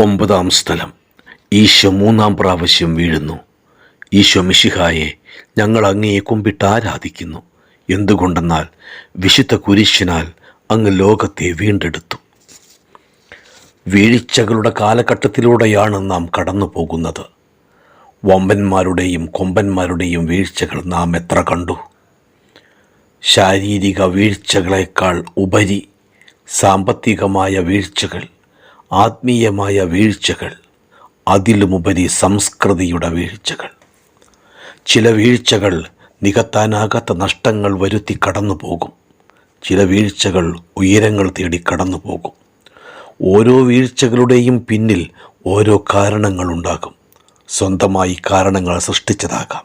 ഒമ്പതാം സ്ഥലം. ഈശോ മൂന്നാം പ്രാവശ്യം വീഴുന്നു. ഈശോ മിശിഹായെ ഞങ്ങൾ അങ്ങയെ കുമ്പിട്ട് ആരാധിക്കുന്നു. എന്തുകൊണ്ടെന്നാൽ വിശുദ്ധ കുരിശിനാൽ അങ്ങ് ലോകത്തെ വീണ്ടെടുത്തു. വീഴ്ചകളുടെ കാലഘട്ടത്തിലൂടെയാണ് നാം കടന്നു പോകുന്നത് വമ്പന്മാരുടെയും കൊമ്പന്മാരുടെയും വീഴ്ചകൾ നാം എത്ര കണ്ടു. ശാരീരിക വീഴ്ചകളേക്കാൾ ഉപരി സാമ്പത്തികമായ വീഴ്ചകൾ ആത്മീയമായ വീഴ്ചകൾ അതിലുമുപരി സംസ്കൃതിയുടെ വീഴ്ചകൾ. ചില വീഴ്ചകൾ നികത്താനാകാത്ത നഷ്ടങ്ങൾ വരുത്തി കടന്നു പോകും ചില വീഴ്ചകൾ ഉയരങ്ങൾ തേടി കടന്നു പോകും ഓരോ വീഴ്ചകളുടെയും പിന്നിൽ ഓരോ കാരണങ്ങളുണ്ടാകും സ്വന്തമായി കാരണങ്ങൾ സൃഷ്ടിച്ചതാകാം.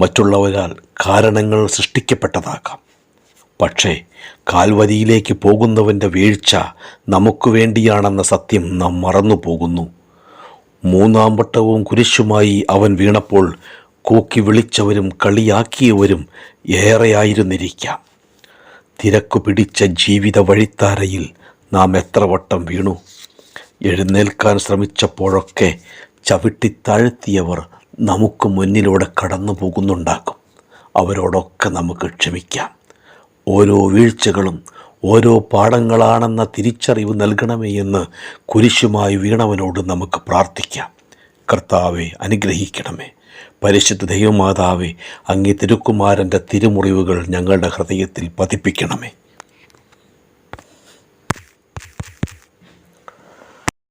മറ്റുള്ളവരാൽ കാരണങ്ങൾ സൃഷ്ടിക്കപ്പെട്ടതാകാം. പക്ഷേ കാൽവരിയിലേക്ക് പോകുന്നവന്റെ വീഴ്ച നമുക്ക് വേണ്ടിയാണെന്ന സത്യം നാം മറന്നുപോകുന്നു മൂന്നാം വട്ടവും കുരിശുമായി അവൻ വീണപ്പോൾ കൂക്കി വിളിച്ചവരും കളിയാക്കിയവരും ഏറെയായിരുന്നിരിക്കാം. തിരക്കു പിടിച്ച ജീവിത വഴിത്താരയിൽ നാം എത്ര വട്ടം വീണു. എഴുന്നേൽക്കാൻ ശ്രമിച്ചപ്പോഴൊക്കെ ചവിട്ടിത്താഴ്ത്തിയവർ നമുക്ക് മുന്നിലൂടെ കടന്നു പോകുന്നുണ്ടാക്കും അവരോടൊക്കെ നമുക്ക് ക്ഷമിക്കാം. ഓരോ വീഴ്ചകളും ഓരോ പാഠങ്ങളാണെന്ന തിരിച്ചറിവ് നൽകണമേ എന്ന് കുരിശുമായി വീണവനോട് നമുക്ക് പ്രാർത്ഥിക്കാം. കർത്താവെ അനുഗ്രഹിക്കണമേ. പരിശുദ്ധ ദൈവമാതാവെ അങ്ങേ തിരുക്കുമാരന്റെ തിരുമുറിവുകൾ ഞങ്ങളുടെ ഹൃദയത്തിൽ പതിപ്പിക്കണമേ.